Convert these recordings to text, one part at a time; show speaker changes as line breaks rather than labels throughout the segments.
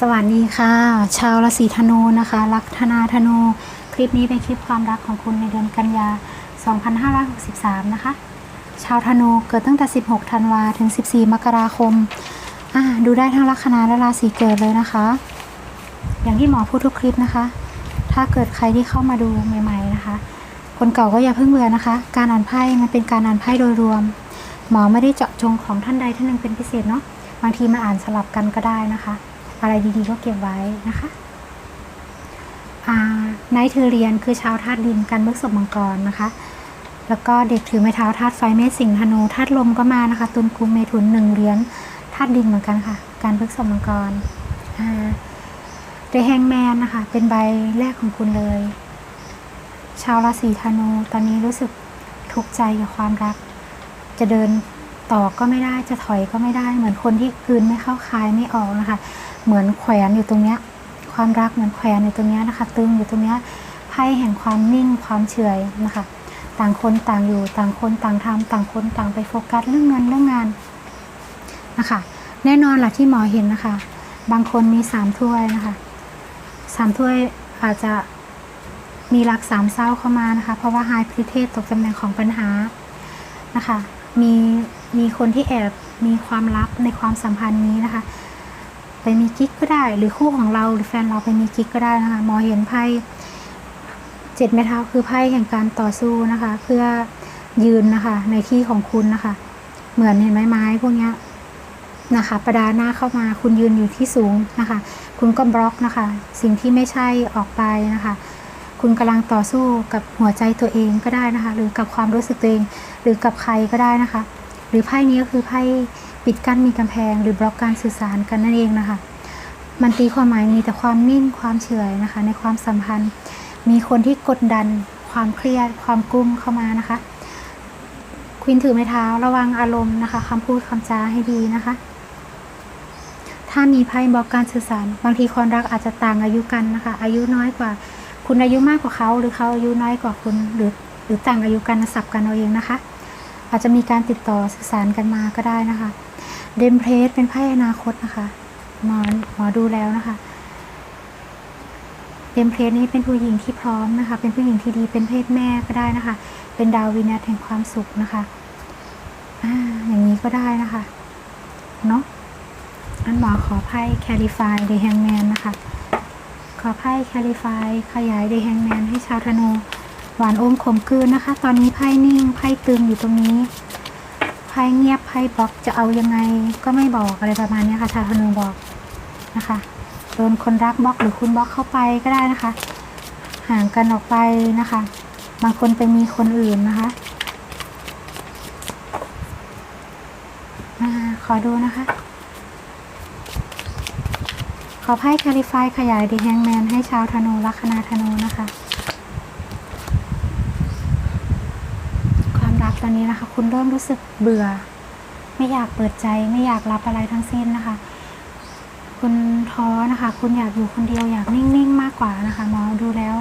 สวัสดีค่ะ ชาวราศีธนูนะคะ ลัคนาธนู คลิปนี้เป็นคลิปความรักของคุณในเดือนกันยา 2563 นะคะ ชาวธนูเกิดตั้งแต่ 16 ธันวาถึง 14 มกราคม อ่าดูได้ทั้งลัคนาและราศีเกิดเลยนะคะ อย่างที่หมอพูดทุกคลิปนะคะ ถ้าเกิดใครที่เข้ามาดูใหม่ ๆ นะคะ คนเก่าก็อย่าเพิ่งเบื่อนะคะ การอ่านไพ่มันเป็นการอ่านไพ่โดยรวม หมอไม่ได้เจาะจงของท่านใดท่านหนึ่งเป็นพิเศษเนาะ บางทีมาอ่านสลับกันก็ได้นะคะ อะไรดีๆก็เก็บไว้นะคะอ่าไนท์เทอเรียนคือชาวธาตุดินกันเบิกศพมังกรนะคะ แล้วก็เด็กถือไม้เท้าธาตุไฟเมษสิงห์ธนูธาตุลมก็มานะคะ ตุลกุมเมถุนหนึ่งเหรียญธาตุดินเหมือนกันค่ะ การเบิกศพมังกรเดแฮงแมนนะคะ เป็นใบแรกของคุณเลย ชาวราศีธนูตอนนี้รู้สึกทุกข์ใจกับความรัก จะเดินต่อก็ไม่ได้จะถอยก็ไม่ได้ เหมือนคนที่กลืนไม่เข้าคายไม่ออกนะคะ เหมือนแขวนอยู่ตรงเนี้ยความรักเหมือนแขวนอยู่ตรงเนี้ยนะคะ ตึงอยู่ตรงเนี้ยไพ่แห่งความนิ่งความเฉยนะคะ ต่างคนต่างอยู่ต่างคนต่างทำต่างคนต่างไปโฟกัสเรื่องเงินเรื่องงานนะคะ แน่นอนหละที่หมอเห็นนะคะ บางคนมีสามถ้วยนะคะสามถ้วยอาจจะมีรักสามเศร้าเข้ามานะคะ เพราะว่าไฮพริเทศตกตำแหน่งของปัญหานะคะ มีมีคนที่แอบมีความลับในความสัมพันธ์นี้นะคะ ไปมีกิ๊กก็ได้ หรือคู่ของเราหรือแฟนเราไปมีกิ๊กก็ได้นะคะหมอเห็นไพ่เจ็ดไม้เท้าคือไพ่แห่งการต่อสู้นะคะ เพื่อยืนนะคะ ในที่ของคุณนะคะ เหมือนเห็นไม้ไม้พวกนี้นะคะ ประดาหน้าเข้ามาคุณยืนอยู่ที่สูงนะคะ คุณก็บล็อกนะคะ สิ่งที่ไม่ใช่ออกไปนะคะ คุณกำลังต่อสู้กับหัวใจตัวเองก็ได้นะคะ หรือกับความรู้สึกตัวเอง หรือกับใครก็ได้นะคะ หรือไพ่นี้ก็คือไพ่ ปิดกั้นมีกำแพง หรือบล็อกการสื่อสารกันนั่นเองนะคะ มันตีความหมายมีแต่ความนิ่งความเฉยนะคะ ในความสัมพันธ์ มีคนที่กดดัน ความเครียด ความกุ้มเข้ามานะคะควินถือไม้เท้าระวังอารมณ์นะคะคำพูดคำจาให้ดีนะคะ ถ้ามีไพ่บล็อกการสื่อสาร บางทีคนรักอาจจะต่างอายุกันนะคะ อายุน้อยกว่า คุณอายุมากกว่าเขา หรือเขาอายุน้อยกว่าคุณหรือหรือต่างอายุกันสับกันเอาเองนะคะ อาจจะมีการติดต่อสื่อสารกันมาก็ได้นะคะ เดมเพลสเป็นไพ่อนาคตนะคะหมอหมอดูแล้วนะคะเดมเพลสนี้เป็นผู้หญิงที่พร้อมนะคะ เป็นผู้หญิงที่ดีเป็นเพศแม่ก็ได้นะคะ เป็นดาววินาศแห่งความสุขนะคะอ่าอย่างนี้ก็ได้นะคะเนาะอันหมอขอไพ่แคลิฟายเดแฮงแมนนะคะ ขอไพ่แคลิฟายขยายเดแฮงแมนให้ชาวธนูหวานอมขมกืนนะคะ ตอนนี้ไพ่นิ่งไพ่ตึงอยู่ตรงนี้ ไพ่เงียบไพ่บล็อกจะเอายังไงก็ไม่บอกอะไรประมาณนี้ค่ะชาวธนูบอกนะคะโดนคนรักบล็อกหรือคุณบล็อกเข้าไปก็ได้นะคะ ห่างกันออกไปนะคะ บางคนไปมีคนอื่นนะคะอาขอดูนะคะ ขอไพ่คาลิฟายขยายดีแฮงแมนให้ชาวธนูลัคนาธนูนะคะ ความรักตอนนี้นะ คุณเริ่มรู้สึกเบื่อ ไม่อยากเปิดใจ ไม่อยากรับอะไรทั้งสิ้นนะคะ คุณท้อนะคะ คุณอยากอยู่คนเดียวอยากนิ่งๆมากกว่านะคะหมอดูแล้ว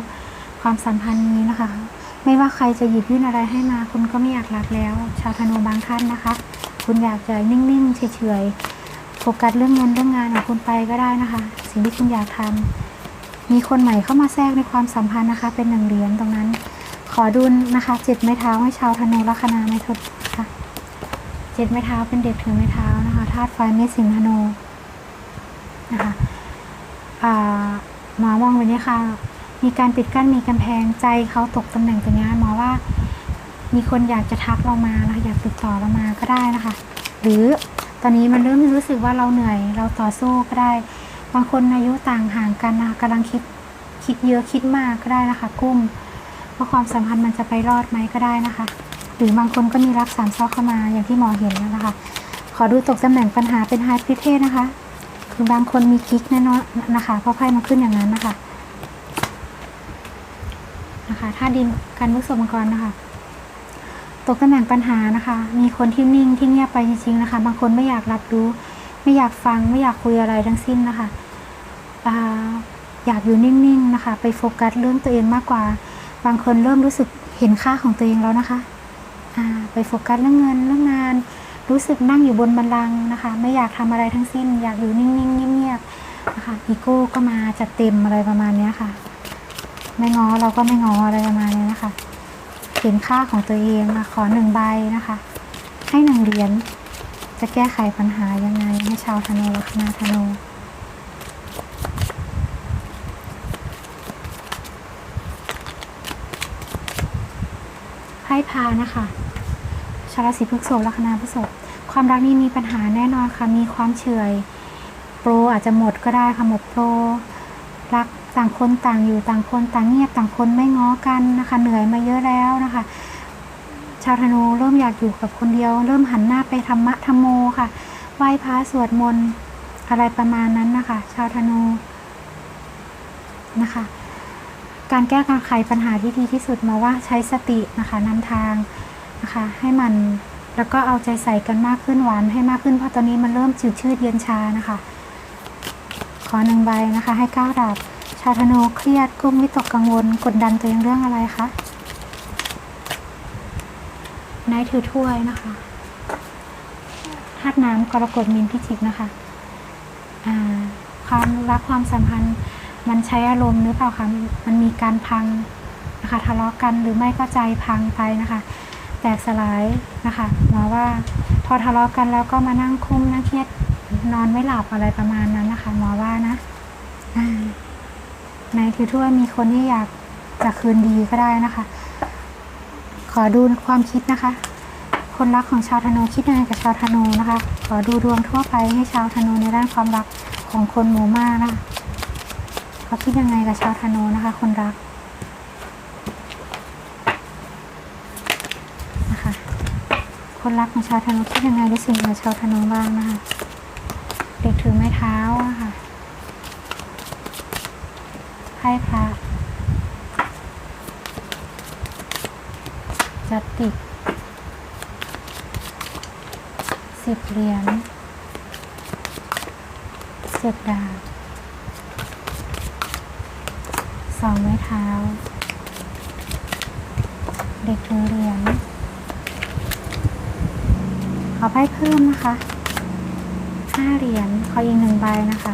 ความสัมพันธ์นี้นะคะ ไม่ว่าใครจะหยิบยื่นอะไรให้มา คุณก็ไม่อยากรับแล้ว ชาวธนูบางท่านนะคะ คุณอยากจะนิ่งๆเฉยๆโฟกัสเรื่องเงินเรื่องงานของคุณไปก็ได้นะคะ สิ่งที่คุณอยากทำมีคนใหม่เข้ามาแทรกในความสัมพันธ์นะคะ เป็นหนึ่งเหรียญตรงนั้น ขอดูนะคะเจ็ดไม้เท้าให้ชาวธนูลัคนาไม้ทดค่ะเจ็ดไม้เท้าเป็นเด็กถือไม้เท้านะคะธาตุไฟเมษสิงห์ธนูนะคะหมอมองแบบนี้ค่ะ มีการปิดกั้นมีกำแพงใจเขาตกตำแหน่งตรงนี้หมอว่า มีคนอยากจะทักเรามานะคะอยากติดต่อเรามาก็ได้นะคะ หรือตอนนี้มันเริ่มรู้สึกว่าเราเหนื่อยเราต่อสู้ก็ได้ บางคนอายุต่างห่างกันนะคะกำลังคิดคิดเยอะคิดมากก็ได้นะคะ กุ้ม ว่าความสัมพันธ์มันจะไปรอดไหมก็ได้นะคะ หรือบางคนก็มีรักสามเศร้าเข้ามาอย่างที่หมอเห็นแล้วนะคะ ขอดูตกตำแหน่งปัญหาเป็นไฮพิเทนะคะ คือบางคนมีกิ๊กแน่นอนนะคะเพราะไพ่มันขึ้นอย่างนั้นนะคะนะคะถ้าดินการวิศวกรนะคะตกตำแหน่งปัญหานะคะ มีคนที่นิ่งที่เงียบไปจริงๆนะคะ บางคนไม่อยากรับรู้ ไม่อยากฟัง ไม่อยากคุยอะไรทั้งสิ้นนะคะออยากอยู่นิ่งๆนะคะ ไปโฟกัสเรื่องตัวเองมากกว่า บางคนเริ่มรู้สึกเห็นค่าของตัวเองแล้วนะคะไปโฟกัสเรื่องเงินเรื่องงาน รู้สึกนั่งอยู่บนบัลลังนะคะ ไม่อยากทำอะไรทั้งสิ้น อยากอยู่นิ่งๆเงียบๆนะคะอีโก้ก็มาจัดเต็มอะไรประมาณนี้ค่ะ ไม่ง้อเราก็ไม่ง้ออะไรประมาณนี้นะคะ เห็นค่าของตัวเองค่ะขอหนึ่งใบนะคะ ให้หนึ่งเหรียญจะแก้ไขปัญหายังไงให้ชาวธนูลัคนาธนู พ่พานะคะชาวราศีพฤษภลัคนาพฤษภความรักนี้มีปัญหาแน่นอนค่ะ มีความเฉยโปรอาจจะหมดก็ได้ค่ะหมดโปรรักต่างคนต่างอยู่ต่างคนต่างเงียบต่างคนไม่ง้อกันนะคะ เหนื่อยมาเยอะแล้วนะคะ ชาวธนูเริ่มอยากอยู่กับคนเดียว เริ่มหันหน้าไปธรรมะธรรมโมค่ะไหว้พระสวดมนต์อะไรประมาณนั้นนะคะ ชาวธนูนะคะ การแก้การไขปัญหาที่ดีที่สุดมาว่าใช้สตินะคะนำทางนะคะให้มันแล้วก็เอาใจใส่กันมากขึ้นหวานให้มากขึ้นเพราะตอนนี้มันเริ่มจืดชืดเย็นชานะคะ ขอหนึ่งใบนะคะให้ก้าวดับชาธนูเครียดกุ้มวิตกกังวล กดดันตัวเองเรื่องอะไรคะนายถือถ้วยนะคะธาตุน้ำกรกฎมีนพิจิกนะคะความรักความสัมพันธ์ มันใช้อารมณ์หรือเปล่าคะมันมีการพังนะคะทะเลาะกันหรือไม่ก็ใจพังไปนะคะ แตกสลายนะคะหมอว่าพอทะเลาะกันแล้วก็มานั่งคุ้มนั่งเครียดนอนไม่หลับอะไรประมาณนั้นนะคะหมอว่านะในถือทั่วมีคนที่อยากจะคืนดีก็ได้นะคะ ขอดูความคิดนะคะ คนรักของชาวธนูคิดยังไงกับชาวธนูนะคะ ขอดูดวงทั่วไปให้ชาวธนูในด้านความรักของคนหมู่มากนะคะ เขาคิดยังไงกับชาวธนูนะคะ คนรักนะคะ คนรักของชาวธนูคิดยังไงรู้สึกกับชาวธนูบ้างนะคะ เด็กถือไม้เท้าอะค่ะไพ่พระจัดติดสิบเหรียญเจ็ดดาบสองไม้เท้า เด็กถือเหรียญขอ ไพ่เพิ่มนะคะห้าเหรียญขออีกหนึ่งใบนะคะ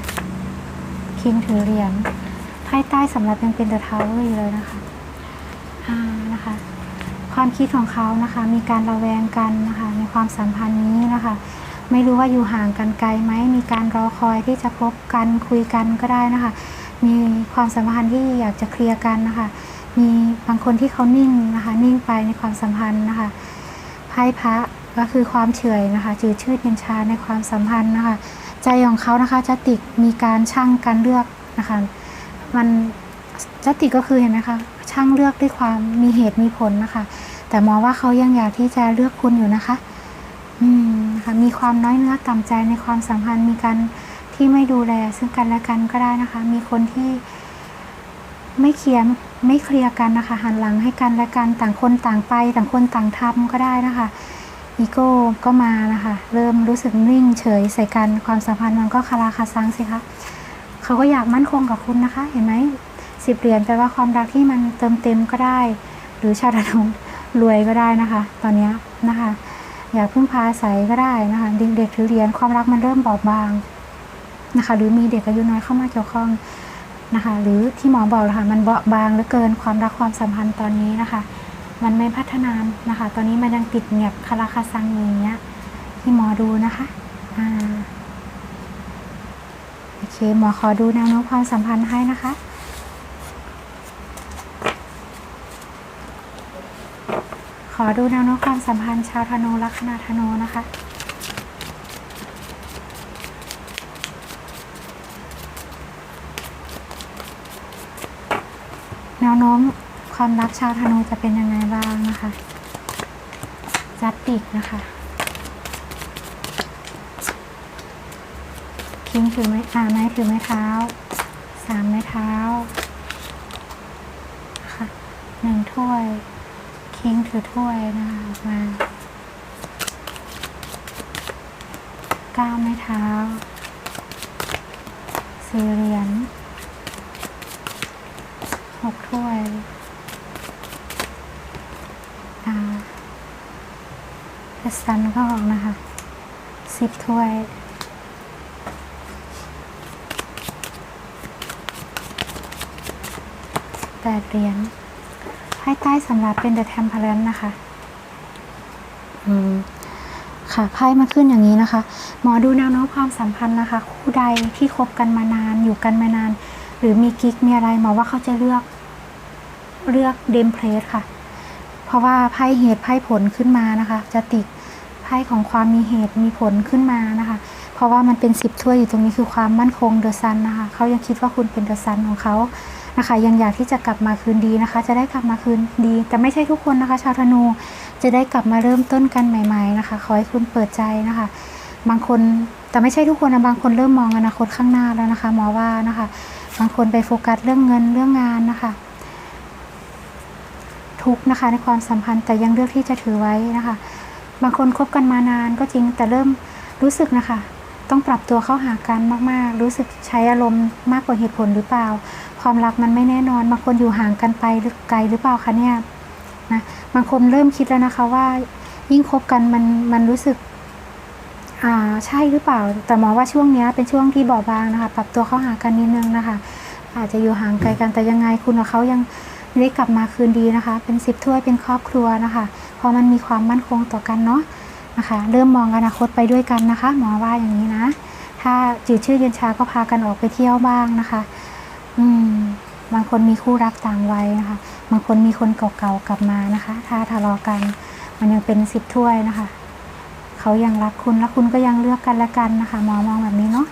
คิงถือเหรียญไพ่ใต้สำหรับยังเป็นเดอะทาวเวอร์อยู่เลยนะคะอ่านะคะ ความคิดของเขานะคะ มีการระแวงกันนะคะในความสัมพันธ์นี้นะคะ ไม่รู้ว่าอยู่ห่างกันไกลไหมมีการรอคอยที่จะพบกันคุยกันก็ได้นะคะ มีความสัมพันธ์ที่อยากจะเคลียร์กันนะคะ มีบางคนที่เขานิ่งนะคะ นิ่งไปในความสัมพันธ์นะคะไพ่พระ ก็คือความเฉยนะคะจืดชืดเย็นชาในความสัมพันธ์นะคะ ใจของเขานะคะจะติดมีการช่างการเลือกนะคะ มันจะติดก็คือเห็นไหมคะช่างเลือกด้วยความมีเหตุมีผลนะคะ แต่มองว่าเขายังอยากที่จะเลือกคุณอยู่นะคะ อืมนะคะมีความน้อยเนื้อต่ำใจในความสัมพันธ์มีการที่ไม่ดูแล ซึ่งกันและกันก็ได้นะคะ มีคนที่ไม่เคลียร์ไม่เคลียร์กันนะคะหันหลังให้กันและกันต่างคนต่างไป ต่างคนต่างทำก็ได้นะคะ อีโก้ก็มานะคะ เริ่มรู้สึกนิ่งเฉยใส่กันความสัมพันธ์มันก็คาราคาซังสิคะเขาก็อยากมั่นคงกับคุณนะคะ เห็นไหมสิบเหรียญแปลว่าความรักที่มันเติมเต็มก็ได้ หรือชาวธนูรวยก็ได้นะคะ ตอนนี้นะคะ อยากพึ่งพาอาศัยก็ได้นะคะเด็กๆถือเหรียญความรักมันเริ่มบอบบางนะคะ หรือมีเด็กอายุน้อยเข้ามาเกี่ยวข้องนะคะ หรือที่หมอบอกนะคะมันเบาบางเหลือเกินความรักความสัมพันธ์ตอนนี้นะคะ มันไม่พัฒนานะคะ ตอนนี้มันยังติดเงียบคาราคาซังอย่างเงี้ยที่หมอดูนะคะอ่าโอเคหมอขอดูแนวโน้มความสัมพันธ์ให้นะคะขอดูแนวโน้มความสัมพันธ์ชาวธนูลัคนาธนูนะคะ แนวโน้ม ความรักชาวธนูจะเป็นยังไงบ้างนะคะจัดติกนะคะคิงถือไม้อาไม้ถือไม้เท้าสามไม้เท้าค่ะหนึ่งถ้วย คิงถือถ้วยนะคะออกมาเก้าไม้เท้าสี่เหรียญ จะสันก็ออกนะคะสิบถ้วยแปดเหรียญภายใต้สำหรับเป็นเดอะเทมเพลนนะคะ อืม ค่ะไพ่มาขึ้นอย่างนี้นะคะ หมอดูแนวโน้มความสัมพันธ์นะคะ คู่ใดที่คบกันมานานอยู่กันมานาน หรือมีกิ๊กมีอะไรหมอว่าเขาจะเลือก เลือกเดมเพลสค่ะ เพราะว่าไพ่เหตุไพ่ผลขึ้นมานะคะ จะติด ไพ่ของความมีเหตุมีผลขึ้นมานะคะ เพราะว่ามันเป็นสิบถ้วยอยู่ตรงนี้คือความมั่นคงเดอะซันนะคะเขายังคิดว่าคุณเป็นเดอะซันของเขานะคะ ยังอยากที่จะกลับมาคืนดีนะคะ จะได้กลับมาคืนดี แต่ไม่ใช่ทุกคนนะคะ ชาวธนู จะได้กลับมาเริ่มต้นกันใหม่ ๆนะคะ ขอให้คุณเปิดใจนะคะ บางคนแต่ไม่ใช่ทุกคนนะบางคนเริ่มมองอนาคตข้างหน้าแล้วนะคะหมอว่านะคะ บางคนไปโฟกัสเรื่องเงินเรื่องงานนะคะทุกนะคะในความสัมพันธ์แต่ยังเลือกที่จะถือไว้นะคะ บางคนคบกันมานานก็จริงแต่เริ่มรู้สึกนะคะ ต้องปรับตัวเข้าหากันมากๆ รู้สึกใช้อารมณ์มากกว่าเหตุผลหรือเปล่า ความรักมันไม่แน่นอน บางคนอยู่ห่างกันไปหรือไกลหรือเปล่าคะเนี่ยนะบางคนเริ่มคิดแล้วนะคะว่า ยิ่งคบกันมันมันรู้สึกอ่าใช่หรือเปล่า แต่หมอว่าช่วงนี้เป็นช่วงที่เบาบางนะคะ ปรับตัวเข้าหากันนิดนึงนะคะ อาจจะอยู่ห่างไกลกันแต่ยังไงคุณกับเขายังได้กลับมาคืนดีนะคะ เป็นสิบถ้วยเป็นครอบครัวนะคะ พราะมันมีความมั่นคงต่อกันเนาะนะคะเริ่มมองอนาคตไปด้วยกันนะคะ หมอว่าอย่างนี้นะ ถ้าจืดชื่อเย็นชาก็พากันออกไปเที่ยวบ้างนะคะ อืมบางคนมีคู่รักต่างวัยนะคะบางคนมีคนเก่าๆกลับมานะคะ ถ้าทะเลาะกันมันยังเป็นสิบถ้วยนะคะเขายังรักคุณและคุณก็ยังเลือกกันและกันนะคะหมอมองแบบนี้เนาะ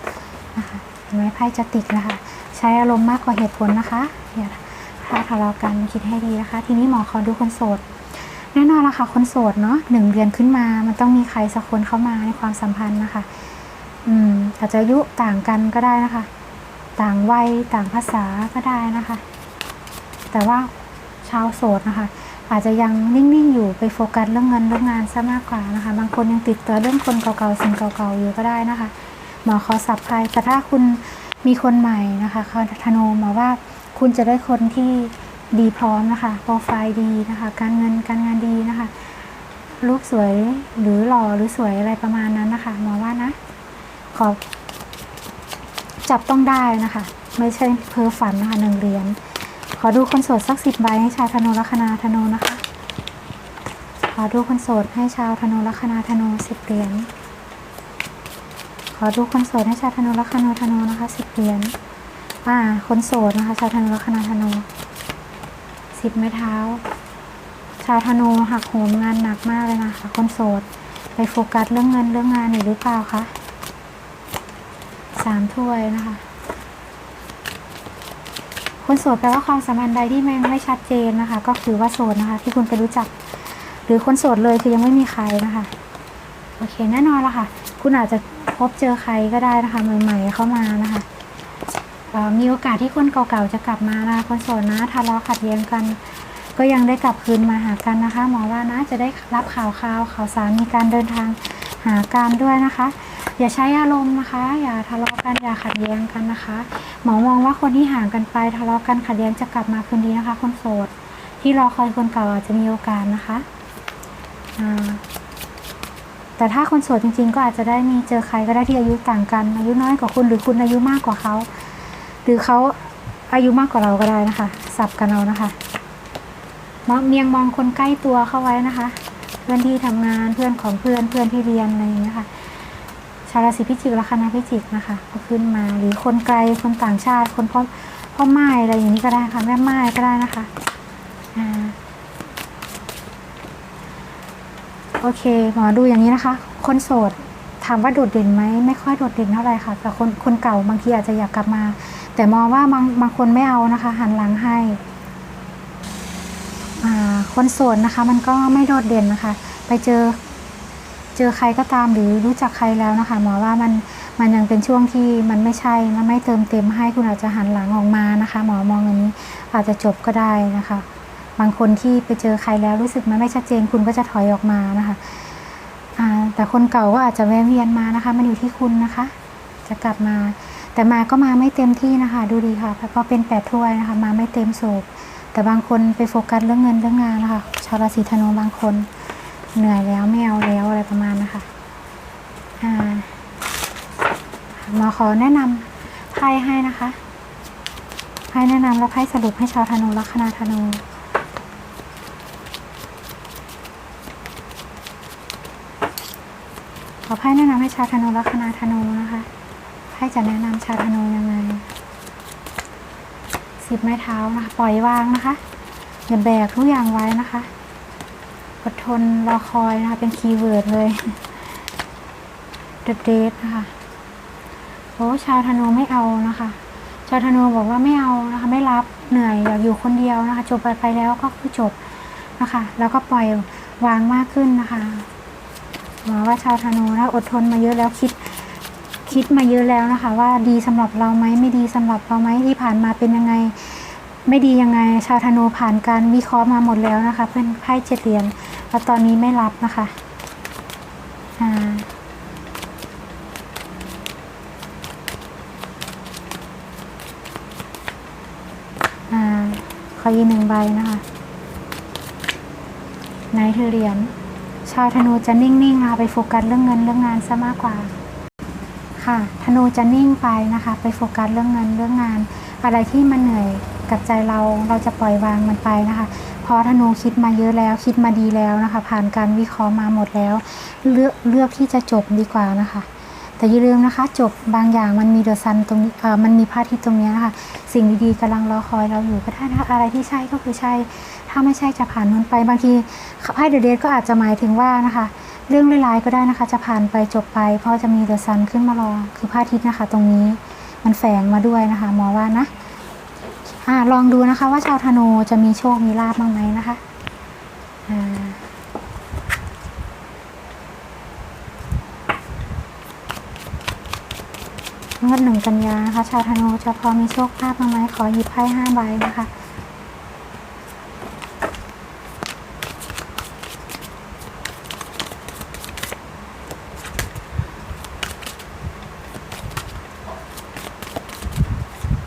นะคะเห็นไหมไพ่จะติดนะคะ ใช้อารมณ์มากกว่าเหตุผลนะคะอย่าถ้าทะเลาะกันคิดให้ดีนะคะ ทีนี้หมอขอดูคนโสด แน่นอนละค่ะคนโสดเนาะหนึ่งเดือนขึ้นมา มันต้องมีใครสักคนเข้ามาในความสัมพันธ์นะคะ อืมอาจจะอายุต่างกันก็ได้นะคะ ต่างวัยต่างภาษาก็ได้นะคะ แต่ว่าชาวโสดนะคะ อาจจะยังนิ่งๆอยู่ไปโฟกัสเรื่องเงินเรื่องงานซะมากกว่านะคะ บางคนยังติดตัวเรื่องคนเก่าๆสิ่งเก่าๆอยู่ก็ได้นะคะ หมอขอสับไพ่แต่ถ้าคุณมีคนใหม่นะคะคาธนูหมอว่าคุณจะได้คนที่ ดีพร้อมนะคะโปรไฟล์ดีนะคะ การเงินการงานดีนะคะรูปสวยหรือหล่อหรือสวยอะไรประมาณนั้นนะคะหมอว่านะ ขอ จับต้องได้นะคะ ไม่ใช่เพ้อฝันนะคะหนึ่งเหรียญขอดูคนโสดสักสิบใบให้ชาวธนูลัคนาธนูนะคะ ขอดูคนโสดให้ชาวธนูลัคนาธนูสิบเหรียญขอดูคนโสดให้ชาวธนูลัคนาธนูนะคะสิบเหรียญอ่า คนโสดนะคะ ชาวธนูลัคนาธนู สิบไม้เท้า ชาวธนูหักโหมงานหนักมากเลยนะคะคนโสด ไปโฟกัสเรื่องเงินเรื่องงานอยู่หรือเปล่าคะสามถ้วยนะคะ คนโสดแปลว่าความสัมพันธ์ใดที่แมันไม่ชัดเจนนะคะ ก็คือว่าโสดนะคะ ที่คุณไปรู้จัก หรือคนโสดเลยคือยังไม่มีใครนะคะ โอเคแน่นอนละค่ะ คุณอาจจะพบเจอใครก็ได้นะคะใหม่ ๆ เข้ามานะคะ มีโอกาสที่คนเก่าๆจะกลับมานะคะคนโสดนะทะเลาะขัดแย้งกัน ก็ยังได้กลับคืนมาหากันนะคะ หมอว่านะจะได้รับข่าวข่าวข่าวสารมีการเดินทางหาการด้วยนะคะ อย่าใช้อารมณ์นะคะ อย่าทะเลาะกันอย่าขัดแย้งกันนะคะ หมอมองว่าคนที่ห่างกันไปทะเลาะกันขัดแย้งจะกลับมาคืนดีนะคะ คนโสดที่รอคอยคนเก่าอาจจะมีโอกาสนะคะแต่ถ้าคนโสดจริงๆ ก็อาจจะได้มีเจอใครก็ได้ที่อายุต่างกัน อายุน้อยกว่าคุณหรือคุณอายุมากกว่าเขา หรือเขาอายุมากกว่าเราก็ได้นะคะ สับกันเอานะคะมองเมียงมองคนใกล้ตัวเข้าไว้นะคะ เพื่อนที่ทำงานเพื่อนของเพื่อนเพื่อนที่เรียนอะไรอย่างเงี้ยค่ะชาวราศีพิจิกลัคนาพิจิกนะคะก็ขึ้นมาหรือคนไกลคนต่างชาติ คนพ่อพ่อไม้อะไรอย่างนี้ก็ได้ค่ะแม่ไม้ก็ได้นะคะโอเคหมอดูอย่างนี้นะคะ คนโสด ถามว่าโดดเด่นไหมไม่ค่อยโดดเด่นเท่าไหร่ค่ะ แต่คนคนเก่าบางทีอาจจะอยากกลับมา แต่มองว่าบางบางคนไม่เอานะคะ หันหลังให้อ่าคนโสดนะคะ มันก็ไม่โดดเด่นนะคะ ไปเจอ เจอใครก็ตามหรือรู้จักใครแล้วนะคะ หมอว่ามันมันยังเป็นช่วงที่มันไม่ใช่มันไม่เติมเต็มให้คุณอาจจะหันหลังออกมานะคะ หมอมองอย่างนี้อาจจะจบก็ได้นะคะ บางคนที่ไปเจอใครแล้วรู้สึกมันไม่ชัดเจนคุณก็จะถอยออกมานะคะ แต่คนเก่าก็อาจจะแวะเวียนมานะคะ มันอยู่ที่คุณนะคะ จะกลับมา แต่มาก็มาไม่เต็มที่นะคะ ดูดีค่ะเพราะเป็นแปดถ้วยนะคะ มาไม่เต็มโศกแต่บางคนไปโฟกัสเรื่องเงินเรื่องงานนะคะ ชาวราศีธนูบางคน เหนื่อยแล้วไม่เอาแล้วอะไรประมาณนะคะอ่าหมอขอแนะนำไพ่ให้นะคะไพ่แนะนำและไพ่สรุปให้ชาวธนูลัคนาธนู ขอไพ่แนะนำให้ชาวธนูลัคนาธนูนะคะไพ่จะแนะนำชาวธนูยังไงสิบไม้เท้านะคะ ปล่อยวางนะคะอย่าแบกทุกอย่างไว้นะคะอดทนรอคอยนะคะ เป็นคีย์เวิร์ดเลย The Date นะคะโอ้ชาวธนูไม่เอานะคะ ชาวธนูบอกว่าไม่เอานะคะ ไม่รับเหนื่อยอยากอยู่คนเดียวนะคะ จบไปไปแล้วก็คือจบนะคะ แล้วก็ปล่อยวางมากขึ้นนะคะ หวังว่าชาวธนูนะอดทนมาเยอะแล้วคิดคิดมาเยอะแล้วนะคะ ว่าดีสำหรับเราไหมไม่ดีสำหรับเราไหมที่ผ่านมาเป็นยังไง ไม่ดียังไง ชาวธนูผ่านการวิเคราะห์มาหมดแล้วนะคะ เพื่อนไพ่เจ็ดเหรียญแล้วตอนนี้ไม่รับนะคะอ่าอ่าขอยีกหนึ่งใบนะคะไหนเธอเหรียญ ชาวธนูจะนิ่งๆนะคะไปโฟกัสเรื่องเงินเรื่องงานซะมากกว่า ค่ะธนูจะนิ่งไปนะคะ ไปโฟกัสเรื่องเงินเรื่องงาน อะไรที่มันเหนื่อยกับใจเราเราจะปล่อยวางมันไปนะคะเพราะธนูคิดมาเยอะแล้วคิดมาดีแล้วนะคะ ผ่านการวิเคราะห์มาหมดแล้ว เลือกเลือกที่จะจบดีกว่านะคะ แต่อย่าลืมนะคะ จบบางอย่างมันมีเดอะซันตรงนี้มันมีพระอาทิตย์ตรงนี้นะคะ สิ่งดีๆกำลังรอคอยเราอยู่ก็ได้นะคะอะไรที่ใช่ก็คือใช่ ถ้าไม่ใช่จะผ่านมันไปบางทีไพ่เดอะเดทก็อาจจะหมายถึงว่านะคะ เรื่องร้ายๆก็ได้นะคะ จะผ่านไปจบไป เพราะจะมีเดอะซันขึ้นมารอคือพระอาทิตย์นะคะ ตรงนี้มันแฝงมาด้วยนะคะหมอว่านะอ่าลองดูนะคะ ว่าชาวธนูจะมีโชคมีลาบบ้างไหมนะคะอ่างวดหนึ่งกันยานะคะ ชาวธนูจะพอมีโชคลาภบ้างไหมขอหยิบไพ่ห้าใบนะคะ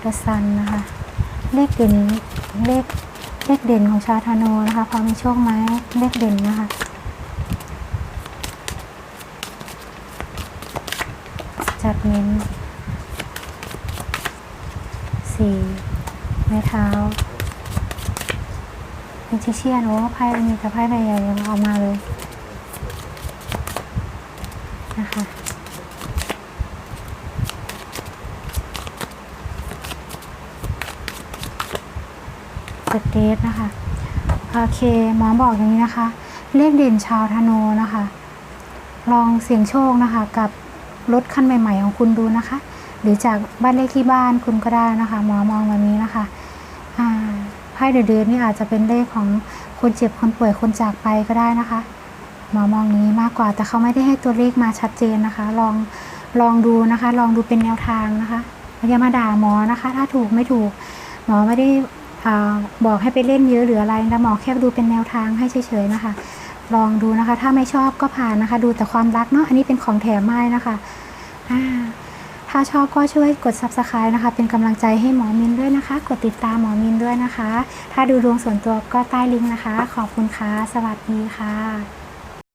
ระสันนะคะ เลขเด่นเลขเลขเด่นของชาวธนูนะคะ พอมีโชคไหมเลขเด่นนะคะจัดเน้นสี่ไม้เท้าเป็นชิเชียนโอ้ไพ่มีแต่ไพ่ใบใหญ่ยังเอามาเลยนะคะ เดอะเดทนะคะโอเคหมอบอกอย่างนี้นะคะ เลขเด่นชาวธนูนะคะ ลองเสี่ยงโชคนะคะ กับรถคันใหม่ ๆ ของคุณดูนะคะ หรือจากบ้านเลขที่บ้านคุณก็ได้นะคะ หมอมองแบบนี้นะคะไพ่เดือะเดทนี่อาจจะเป็นเลขของคนเจ็บคนป่วยคนจากไปก็ได้นะคะ หมอมองนี้มากกว่าแต่เขาไม่ได้ให้ตัวเลขมาชัดเจนนะคะ ลองลองดูนะคะ ลองดูเป็นแนวทางนะคะอย่ามาด่าหมอนะคะ ถ้าถูกไม่ถูกหมอไม่ได้ บอกให้ไปเล่นเยอะหรืออะไรนะหมอแค่ดูเป็นแนวทางให้เฉยๆนะคะ ลองดูนะคะ ถ้าไม่ชอบก็ผ่านนะคะ ดูแต่ความรักเนาะอันนี้เป็นของแถมไม้นะคะถ้าชอบก็ช่วยกด subscribe นะคะ เป็นกำลังใจให้หมอมินด้วยนะคะ กดติดตามหมอมินด้วยนะคะ ถ้าดูดวงส่วนตัวก็ใต้ลิงก์นะคะ ขอบคุณค่ะ สวัสดีค่ะ